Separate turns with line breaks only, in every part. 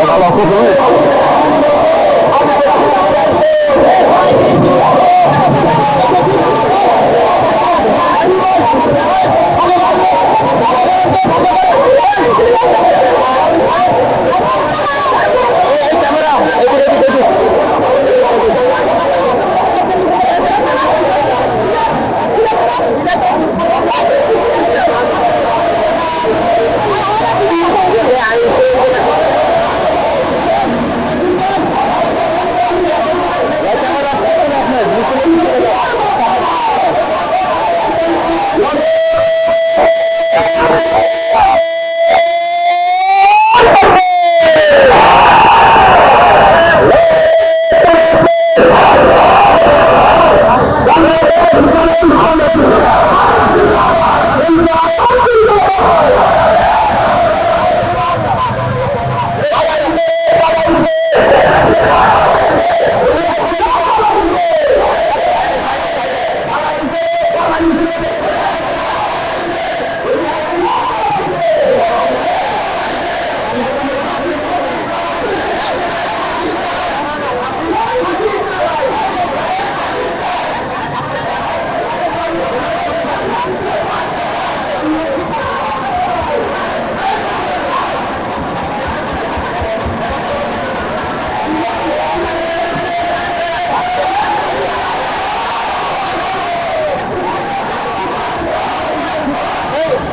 ভালো আছো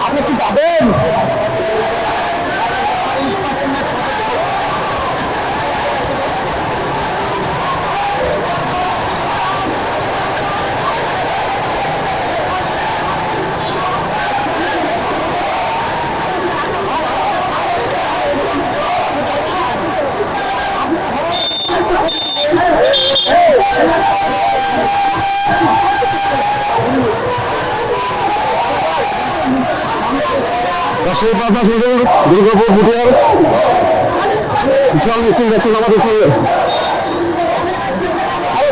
আপনি কি যাবেন? পাশে পাশা শুধু দুর্গাপুর পুটিয়ার বিশাল মিছিল দেখছেন আমাদের সঙ্গে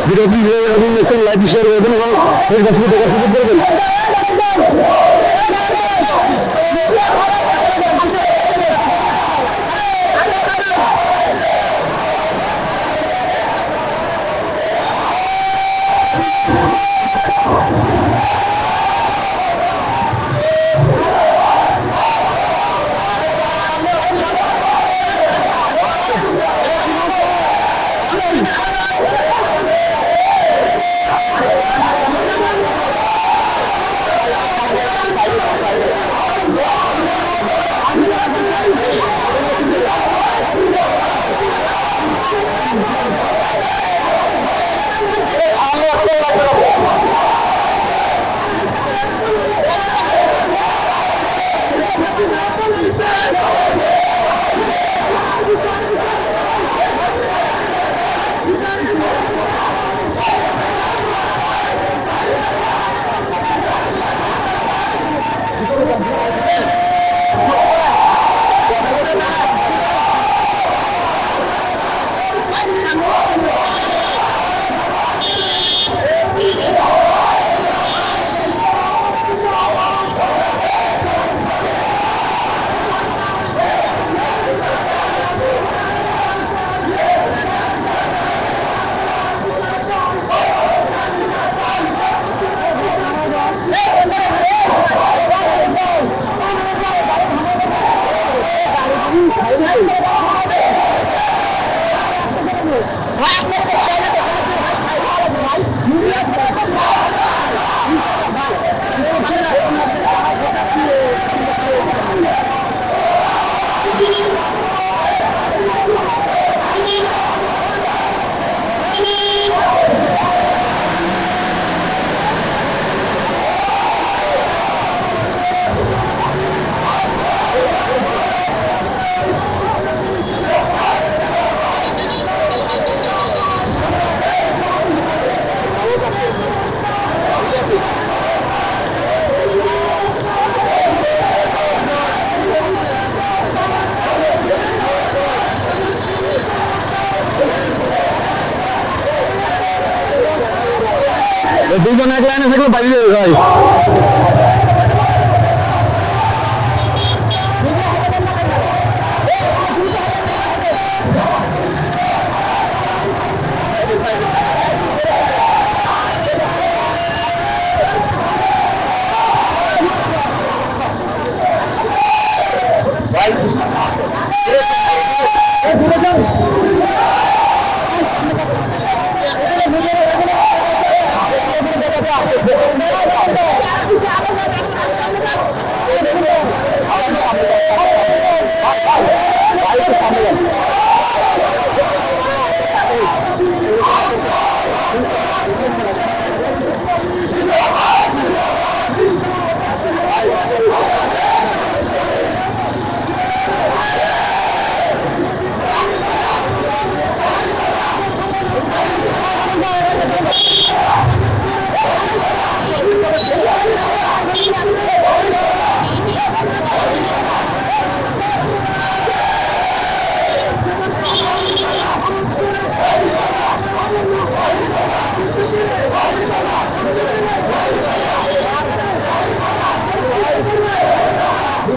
বিরোধী বিরোধী দেখছেন লাইভ শেয়ার করবেন এবং ফেসবুক দেখার সুযোগ করবেন Michael Bailey, guys.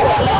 যাবে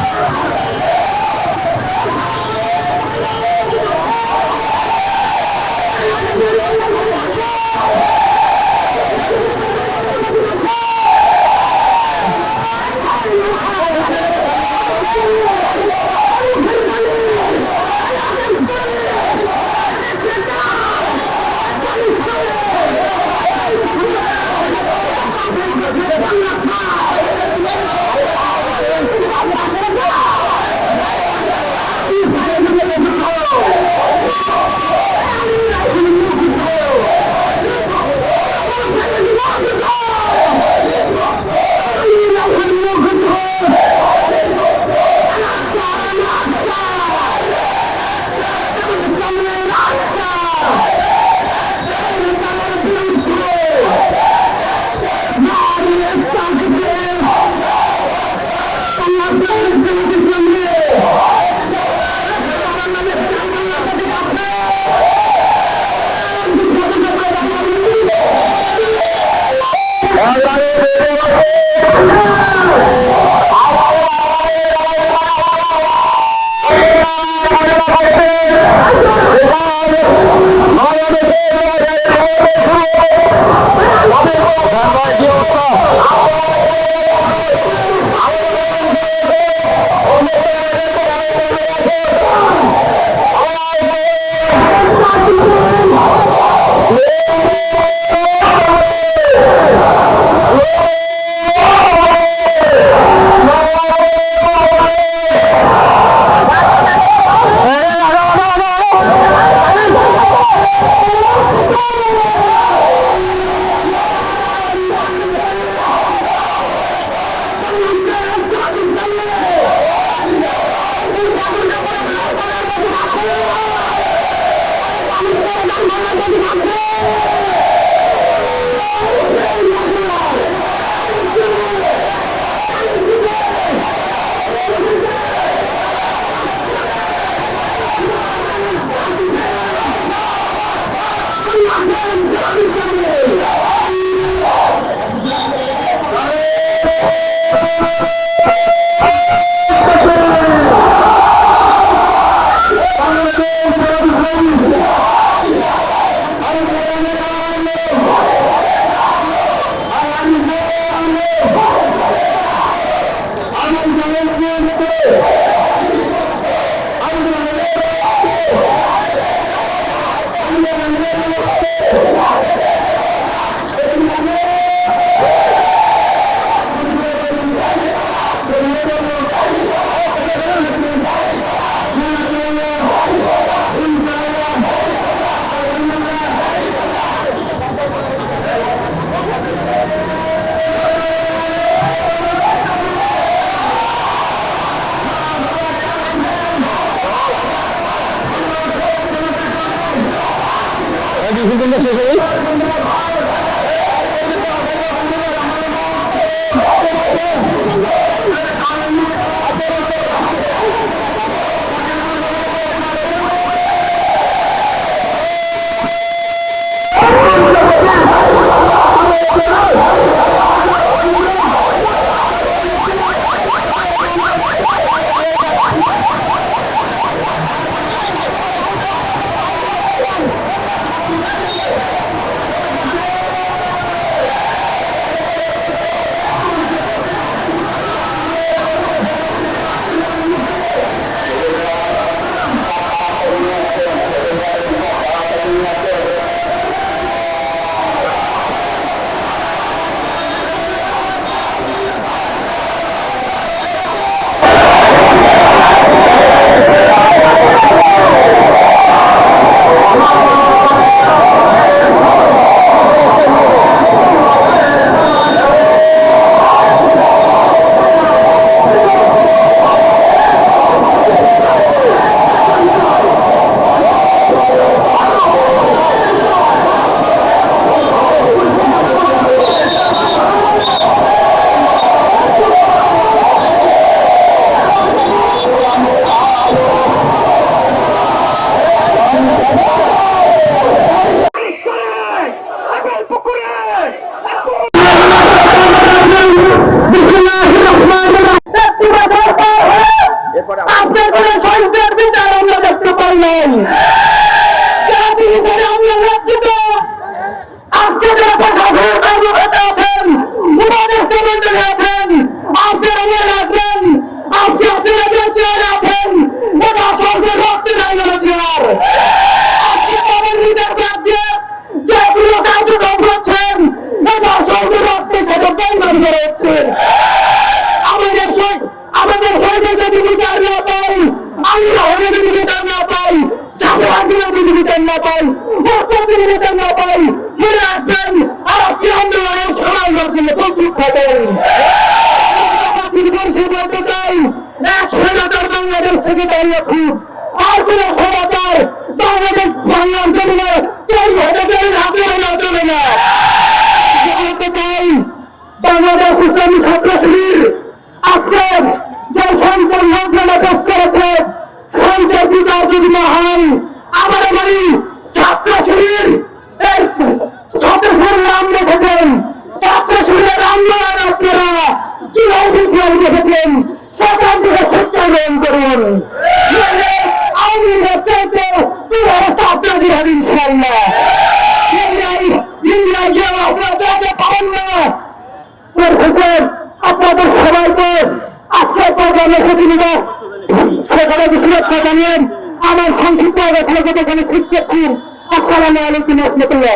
শেষ হবে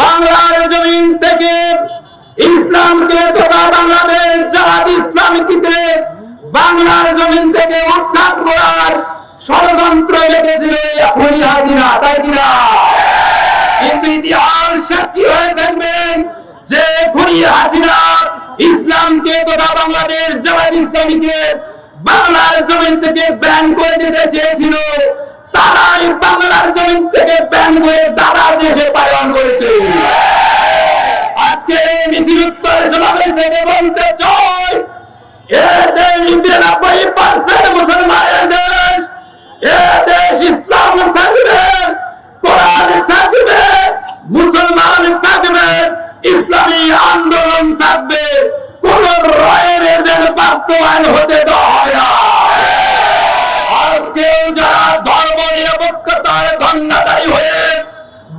বাংলার
জমিন থেকে ইসলামকে তথা বাংলাদেশ ইসলামীকে বাংলার জমিন থেকে উত্থান করার ষড়যন্ত্র লেগেছিল। এখনই হাজিরা কিন্তু ইতিহাস সাক্ষী হয়ে থাকবেন যে খুনি হাসিনা ইসলামকে তথা বাংলাদেশ জামাত ইসলামীকে বাংলার জমিন থেকে ব্যান করে দিতে চেয়েছিল। তারাই বাংলার জমিন থেকে ব্যান করে দাদা দেশে পালন করেছে। আজকে মিছিল উত্তর জবাবের থেকে বলতে চাই, এ দেশ নিরানব্বই পার্সেন্ট মুসলমানের দেশ, এ দেশ ইসলাম থাকবে কোরআন থাকবে মুসলমান থাকবে ইসলামী আন্দোলন থাকবে কোন রয়ের এজেন্ট বাস্তবায়ন হতে দেওয়া যারা ধর্ম নিরপেক্ষতার হয়ে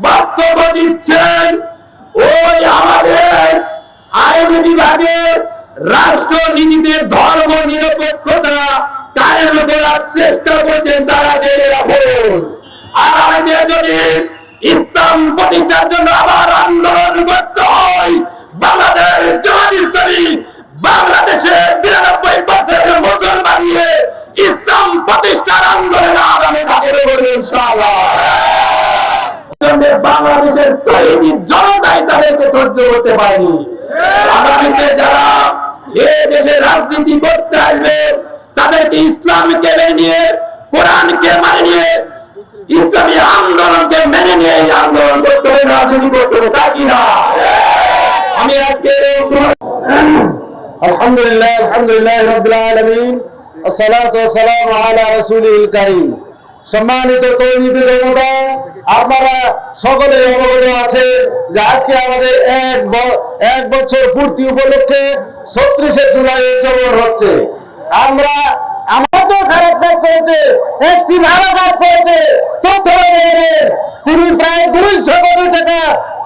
বক্তব্য দিচ্ছেন, ওই আমাদের আইন বিভাগের
ধর্ম নিরপেক্ষতা কায়েম করার চেষ্টা করছেন তারা জেনে রাখুন। আর আমাদের যদি ইসলাম প্রতিষ্ঠার জন্য আবার আন্দোলন করতে হয়, বাংলাদেশ বাংলাদেশে বিরানব্বই পার্সেন্ট মুসলমান নিয়ে ইসলাম প্রতিষ্ঠার আন্দোলনে আগামী ধাপে করবে বাংলাদেশের তৈরি জনতাই তাদেরকে সহ্য করতে পারেনি। আগামীতে যারা এ দেশে রাজনীতি করতে আসবে, তাদেরকে ইসলামকে মেনে নিয়ে কোরআনকে মানে নিয়ে ইসলামী আন্দোলনকে মেনে নিয়ে এই আন্দোলন করতে হবে, রাজনীতি করতে হবে, তা কি না? আমি আজকে
আলহামদুলিল্লাহ আলহামদুলিল্লাহ রাব্বিল আলামিন। ওয়াসসালামু আলা রাসূলিল কারীম। সম্মানিত তৌহিদি জনতা, আপনারা সকলে অবগত আছে যে আজকে আমাদের এক এক বছর পূর্তি উপলক্ষে ছত্রিশে জুলাই উদযাপন হচ্ছে। আমরা আমার তো খারাপ কাজ করেছে, একটি ভালো কাজ করেছে, তথ্য তিনি প্রায় দুইশো কোটি টাকা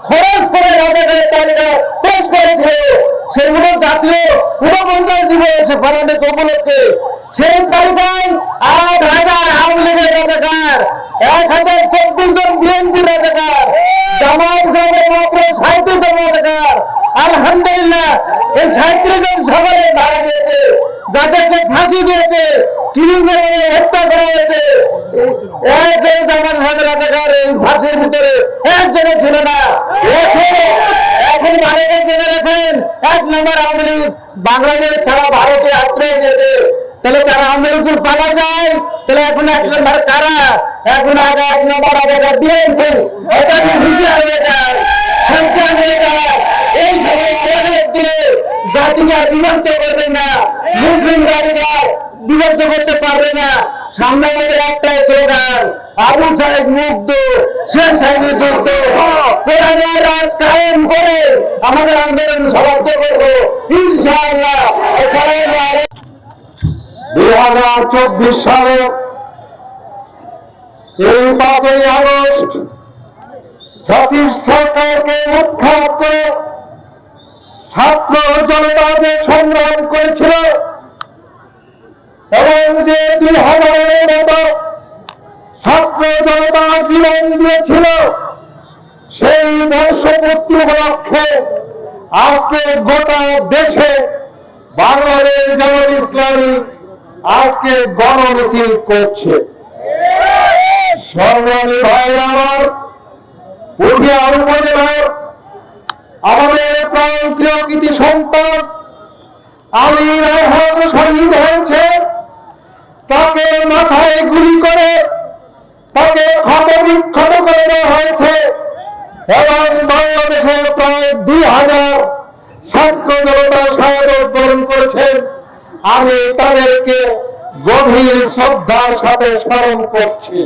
খরচ করে রাজাদের তালিকা পেশ করেছে সেগুলো জাতীয় ঊনপঞ্চাশ দিবস বাংলাদেশ উপলক্ষে সেই তালিকায় আট হাজার আওয়ামী লীগের রাজাকার, এক হাজার চব্বিশ জন বিএনপি রাজাকার জামাত ইসলামের মাত্র সাঁত্রিশ জন রাজাকার আলহামদুলিল্লাহ, এই সাঁত্রিশ জন সকলে মারা গিয়েছে, যাদেরকে ফাঁসি দিয়েছে হত্যা করা হয়েছে। একজন একজনে ছিল না। এখন ভারতের এক নম্বর আওয়ামী লীগ, বাংলাদেশ ছাড়া ভারতে আশ্রয় তাহলে তারা আওয়ামী লীগ পালা যায়। তাহলে এখন এক নম্বর কারা? এখন আগে এক নম্বর আগে বিএনপি এটা কি বুঝে আমাদের একটাই স্লোগান, আবু সাহেব মুক্ত শেখ সাহেব যুক্ত কোরআনের রাজ কায়েম করে আমাদের আন্দোলন সমাপ্ত করব। ইনশাআল্লাহ। আসসালামু আলাইকুম। দুই হাজার চব্বিশ সালে এই পাঁচই আগস্ট ফ্যাসিস্ট সরকারকে উৎখাত করে ছাত্র জনতা যে সংগ্রাম করেছিল এবং যে দুই হাজারের মতো ছাত্র জনতা জীবন দিয়েছিল, সেই বর্ষপূর্তি উপলক্ষে আজকে গোটা দেশে বাংলাদেশ জামাত ইসলামী আজকে গণমিছিল করছে। সংগ্রামী ভাইরা আমার পুঠিয়ার উপজেলার আমাদের প্রান্তীয় কৃতি সন্তান আলী রহমান শহীদ হয়েছে। তাকে মাথায় গুলি করে, তাকে ক্ষত বিক্ষত করে দেওয়া হয়েছে। এবং বাংলাদেশে প্রায় দুই হাজার ছাত্র জনতা শাহাদত বরণ করেছেন আমি তাদেরকে গভীর শ্রদ্ধার সাথে স্মরণ করছি।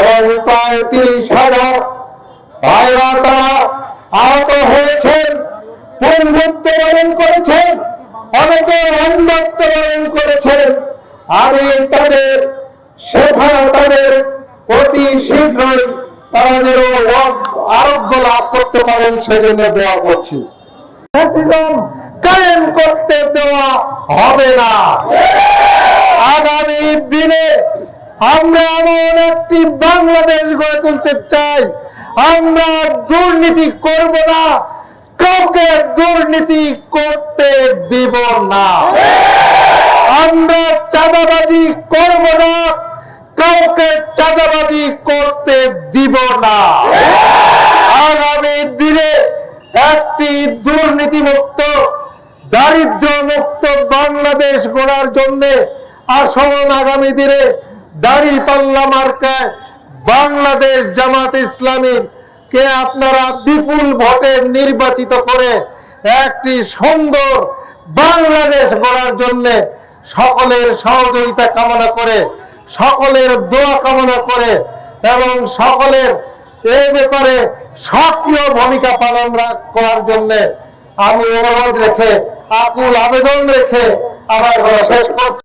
এবং প্রায় তিরিশ হাজার ভাইরা তারা আহত হয়েছেন পঙ্গুত্ব বরণ করেছেন, অনেকে অন্ধত্ব বরণ করেছেন। আমি তাদের সেবা, তাদের অতি শীঘ্রই তারা যেন আরোগ্য লাভ করতে পারেন, সেজন্য দেওয়া করছি। কায়েম করতে দেওয়া হবে না। আগামী দিনে আমরা এমন একটি বাংলাদেশ গড়ে তুলতে চাই আমরা দুর্নীতি করব না, কাউকে দুর্নীতি করতে দিব না। আমরা চাঁদাবাজি করব না, কাউকে চাঁদাবাজি করতে দিব না। আগামী দিনে একটি দুর্নীতিমুক্ত দারিদ্র মুক্ত বাংলাদেশ গড়ার জন্য আসন আগামী দিনে দাড়ি পাল্লা মার্কায় বাংলাদেশ জামাত ইসলামী কে আপনারা বিপুল ভোটে নির্বাচিত করে একটি সুন্দর বাংলাদেশ গড়ার জন্য সকলের সহযোগিতা কামনা করে, সকলের দোয়া কামনা করে এবং সকলের এই ব্যাপারে সক্রিয় ভূমিকা পালন করার জন্য আমি অনুরোধ রেখে, আকুল আবেদন রেখে আমার শেষ করছি।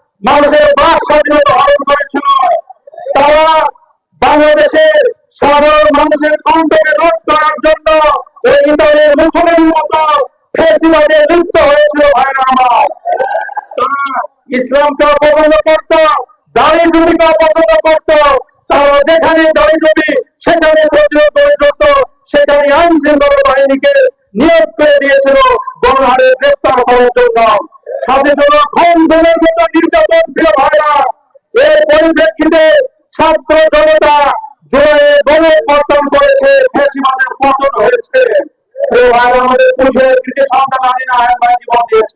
মানুষের হরণ করেছিল। তারা বাংলাদেশের সাধারণ মানুষের কণ্ঠকে রোধ করার জন্য মুসলিমের মতো ফেসিবাদে হয়েছিল আমার। ইসলামকে অপছন্দ করত দাড়ি জমিকে অপছন্দ করত। তারা যেখানে দাড়ি জমি সেখানে প্রতিরোধ করে যেত সেখানে আইন শৃঙ্খলা বাহিনীকে নিয়োগ করে দিয়েছিল। গণহারে গ্রেপ্তার করার জন্য। সাথে খুন দলের নির্যাতন ছিল ভাইরা এর পরিপ্রেক্ষিতে ছাত্র জনতা জোরে গণপতন করেছে, ফেসিবাদের পতন হয়েছে। ভাই ভাই জীবন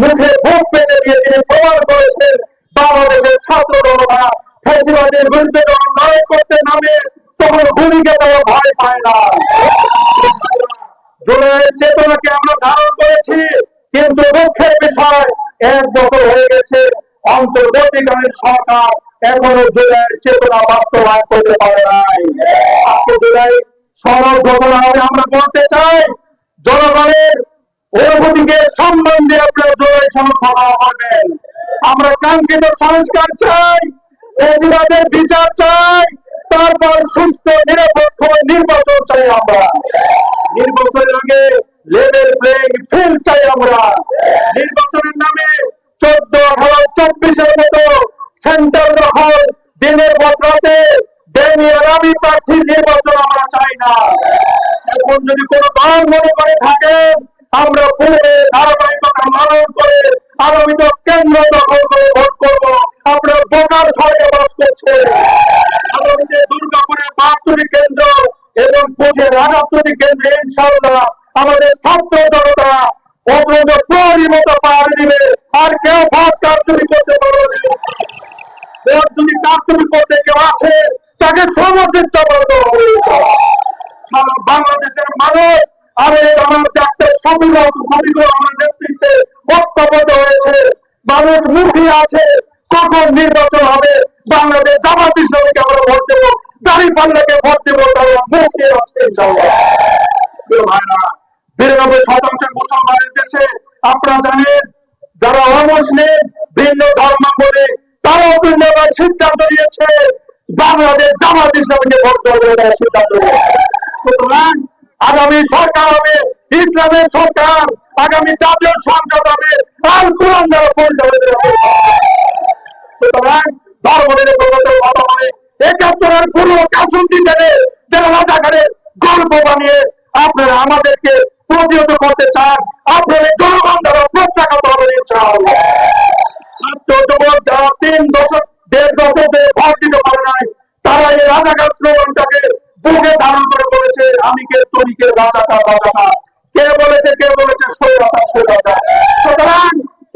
মুখে বুক পেতে দিয়ে তিনি প্রমাণ করেছেন, বাংলাদেশের ছাত্র জনতা ফেসিবাদের বিরুদ্ধে লড়াই করতে নামে তখন গুলিকে তারা ভয় পায় না। জুলাইয়ের চেতনাকে আমরা ধারণ করেছি, কিন্তু দুঃখের বিষয়, এক বছর হয়ে গেছে সরকার এখনও চেতনা বাস্তবায়ন করতে পারে নাই। আজকে জুলাই ঘোষণা হবে। আমরা বলতে চাই, জনগণের অনুভূতিকে সম্মান দিয়ে আপনারা জুলাই ঘোষণা করবেন। আমরা কাঙ্ক্ষিত সংস্কার চাই। ফেসিবাদের বিচার চাই, তারপর সুস্থ নিরপেক্ষ নির্বাচন চাই আমরা। নির্বাচনের আগে লেভেল প্লেইং ফিল্ড চাই আমরা। নির্বাচনের নামে চোদ্দ আঠারো চব্বিশের মতো সেন্টার দখল দিনের পর রাতে বেনি আগামী প্রার্থী নির্বাচন আমরা চাই না। এখন যদি কোনো দল মনে করে থাকেন আমরা পূর্বে ধারাবাহিকতা লালন করে আগামীতে কেন্দ্র দখল করে ভোট করব। আপনার বোকার সরকার বাস করছে। আগামীতে দুর্গাপুরের বাহাত্তরটি কেন্দ্র এবং পুজোর আটাত্তরটি কেন্দ্রে ইনশাল্লাহ আমাদের ছাত্র জনতা অগ্রজ প্রহরী মতো পাহাড় দিবে। আর কেউ ভোট কারচুরি করতে পারবে ভোট যদি কারচুরি করতে কেউ আসে, তাকে সমর্থিত হবে। সারা বাংলাদেশের মানুষ আরে আমার ডাক্তার সবিগুলো আমার নেতৃত্বে ঐক্যবদ্ধ হয়েছে। মানুষ মুখী আছে কখন নির্বাচন হবে? বাংলাদেশ জামাত ইসলামীকে আমরা ভোট দেবো। দাঁড়ি পাল্লাকে ভোট দেবো তারা মুখী। প্রিয় ভাইরা, বিরানব্বই শতাংশ মুসলমানের দেশে আপনারা জানেন যারা অমুসলিম ভিন্ন ধর্মাবলী তারাও ভিন্নভাবে সিদ্ধান্ত নিয়েছে বাংলাদেশ জামাত ইসলামীকে ভোট দেওয়ার সিদ্ধান্ত সুতরাং আগামী সরকার হবে ইসলামের সরকার আগামী জাতীয় সংসদ হবে আল কোরআন দ্বারা পরিচালিত হবে সুতরাং ধর্ম বলে একাত্তরের যারা রাজাকারের গল্প বানিয়ে আপনারা আমাদেরকে প্রতিহত করতে চান জনগণ দ্বারা প্রত্যাখ্যাত হবে ইনশাআল্লাহ। ছাত্র যুবক যারা তিন দশক, দেড় দশক ভোট দিতে পারে নাই, তারা এই রাজাকার স্লোগানটাকে বুকে ধারণ করে বলেছে, আমি কে, তুমি কে রাজাকার রাজাকার কে বলেছে কে বলেছে সৈরাচার সৈরাচার সুতরাং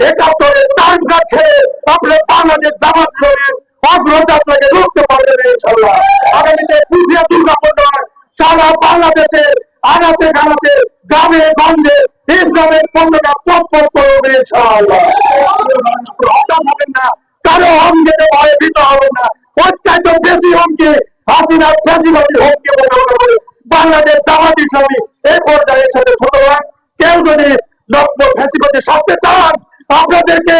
একাত্তরে টান রাখে আপনি বাংলাদেশ জামাত ইসলামের অগ্রযাত্রাকে রুখতে পারবেন ইনশাআল্লাহ। আগামীতে পুজিয়া দুর্গাপুর সারা বাংলাদেশে আনাচে গানাচে গ্রামে, গঞ্জে ইসলামের পণ্যটা পথ করবে হবেন না, কারও অঙ্গেতে ভয়ে ভীত হবেন না চাইতে বেশি হুমকি হাসিনা হুমকি মোকাবেলা বাংলাদেশ জামাত ইসলামী যদি নব্য ফেসিবাদী সরতে চান, আপনাদেরকে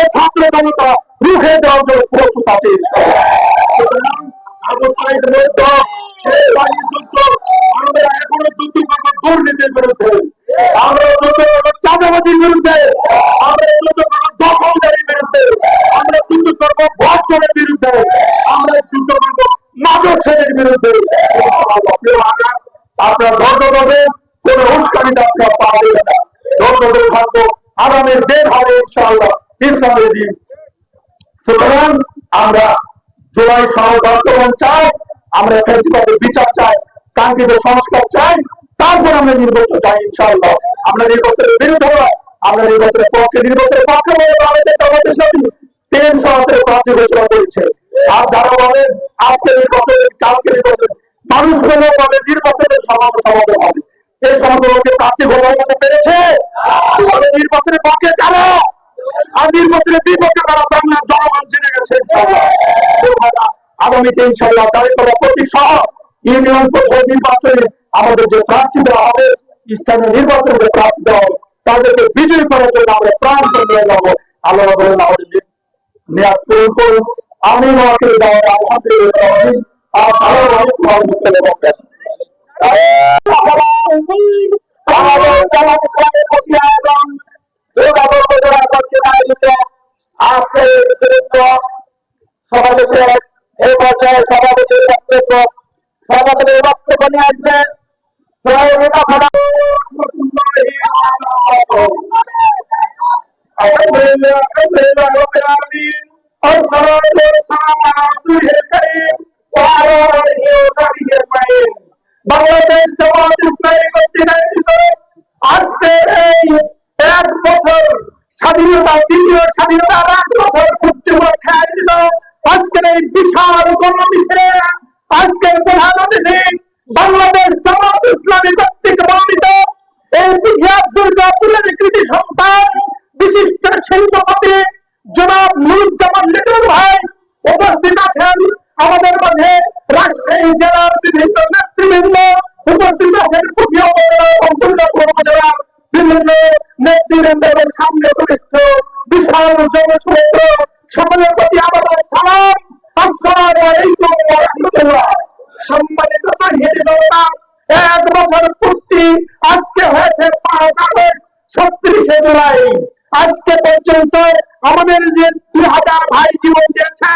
এই ছাত্র জনতা রুখে দেওয়ার জন্য প্রস্তুত আছে। আমরা এখনও যুদ্ধ করব দুর্নীতির বিরুদ্ধে। আমরা যুদ্ধ সুতরাং আমরা সহ চাই, আমরা বিচার চাই, কাঙ্ক্ষিত সংস্কার চাই, তারপর আমরা নির্বাচন চাই আমরা নির্বাচনের বিরুদ্ধে আমরা নির্বাচনের পক্ষে নির্বাচনের পক্ষে বলে সাথে তিন সহস্রের প্রার্থী ঘোষণা করেছে। আর যারা বলেন, আজকে নির্বাচন, কালকে নির্বাচন, মানুষ হলেও বলে নির্বাচনের সমাজ হবে। এই প্রার্থী পেরেছে। বলে নির্বাচনের পক্ষে কারা আর নির্বাচনের বিপক্ষে তারা বাংলার জনগণ জেনে গেছে। আগামীতে ইনশাল্লাহ তারিখ প্রতীক সহ ইউনিয়ন পরিষদ নির্বাচনে আমাদের যে প্রার্থী দেওয়া হবে স্থানীয় নির্বাচনে যে প্রার্থী দেওয়া হবে তাদেরকে বিজয়ী করার জন্য আমরা প্রাণ নিয়ে নেব আল্লাহ বলেন আমাদের নিয়াত পূরণ করুন। আমি আমাকে দেওয়া আলহামদুলিল্লাহ আসসালামু আলাইকুম রাহমাতুল্লাহি বারাকাতুহু। আমাদের জামাত ইসলামের প্রতি আহ্বান দুর্গাপুর উপজেলা কর্তৃক আয়োজিত আজকের এই চরিত্র সমাবেশের এই পর্যায়ে সভাপতির বক্তব্য সভাপতির বক্তব্য নিয়ে আসবেন আলহামদুলিল্লাহ আলহামদুলিল্লাহ রাব্বিল আলামিন والصلاة والسلام على رسوله الكريم وعلى آله وصحبه أجمعين বাংলাদেশ জামাত ইসলামী কর্তৃক আয়োজিত আজকের এই এক বছর স্বাধীনতা, দ্বিতীয় স্বাধীনতার এক বছর পূর্তি উপলক্ষে আয়োজিত আজকের এই বিশাল গণমিছিলে, আজকের প্রধান অতিথি বাংলাদেশ জামাত ইসলামী কর্তৃক মনোনীত এই বিধিয়া দুর্গাপুরের কৃতি সন্তান, বিশিষ্ট শিল্পপতি জনাব নুরুজ্জামান লিটন ভাই উপস্থিত আছেন। আমাদের মাঝে রাজশাহী জেলার বিভিন্ন নেতৃবৃন্দ উপস্থিত আছেন। পুঠিয়া উপজেলা এবং দুর্গাপুর উপজেলার বিভিন্ন নেতৃবৃন্দ এবং সামনে উপস্থিত বিশাল জনসমুদ্র সকলের প্রতি আমাদের সালাম। আসসালামু আলাইকুম ওয়া রাহমাতুল্লাহ সম্মানিত তাহিদ জনতা, এক বছর পূর্তি আজকে হয়েছে পাঁচ আগস্ট, ছত্রিশে জুলাই। আজকে পর্যন্ত আমাদের যে দুই হাজার ভাই জীবন দিয়েছে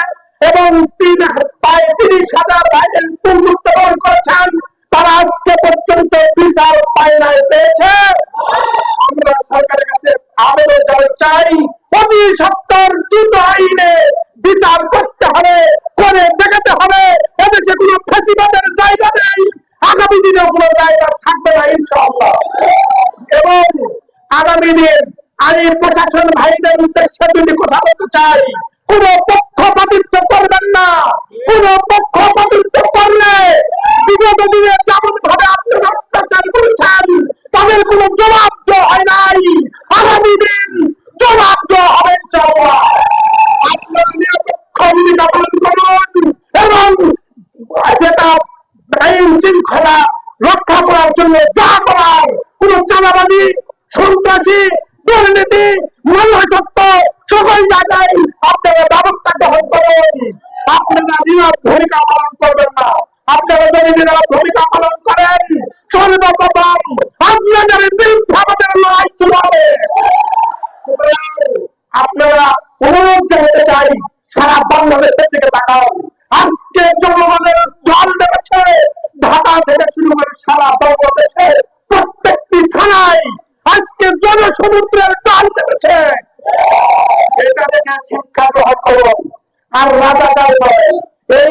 এবং তিন প্রায় তিরিশ হাজার ভাইয়ের মৃত্যুবরণ করেছেন। তারা আজকে পর্যন্ত বিচার পায় নাই পেয়েছে। আমরা সরকারের কাছে আবেদন জানাতে চাই, অতি সত্তর দ্রুত আইনে বিচার করতে হবে, করে দেখাতে হবে। এদেশে কোনো ফেসিবাদের জায়গা নেই। আগামী দিনে কোনো জায়গা থাকবে না, ইনশাআল্লাহ। এবং আগামী দিন আমি প্রশাসন ভাইদের উদ্দেশ্যে দুটি কথা বলতে চাই। বাংলাদেশের দিকে তাকান আজকে জনগণের দল নেমেছে ঢাকা থেকে শুরু করে সারা বাংলাদেশে প্রত্যেকটি থানায় আজকে জনসমুদ্রের দল নেমেছে এটা শিক্ষা গ্রহণ করুন আর রাজাকার এই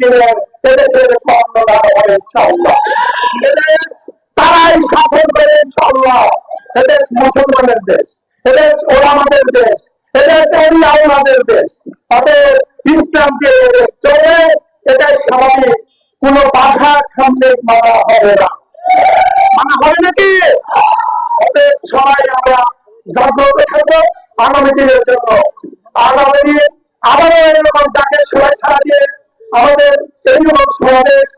দিনে এদেশের ইনশাআল্লাহ। এদেশ তারাই শাসন করে এদেশ মুসলমানের দেশ, এদেশ ওলামাদের দেশ দেশ। অতএব ইসলাম দিয়ে এদেশ চলে এটাই স্বাভাবিক। কোন বাধা সামনে মানা হবে না। মানা হবে নাকি? সবাই আমরা জাগ্রত থাকব আগামী দিনের জন্য। আগামী দিন আবারও এরকম ডাকে সবাই সারা দিয়ে আমাদের এইরকম সমাবেশ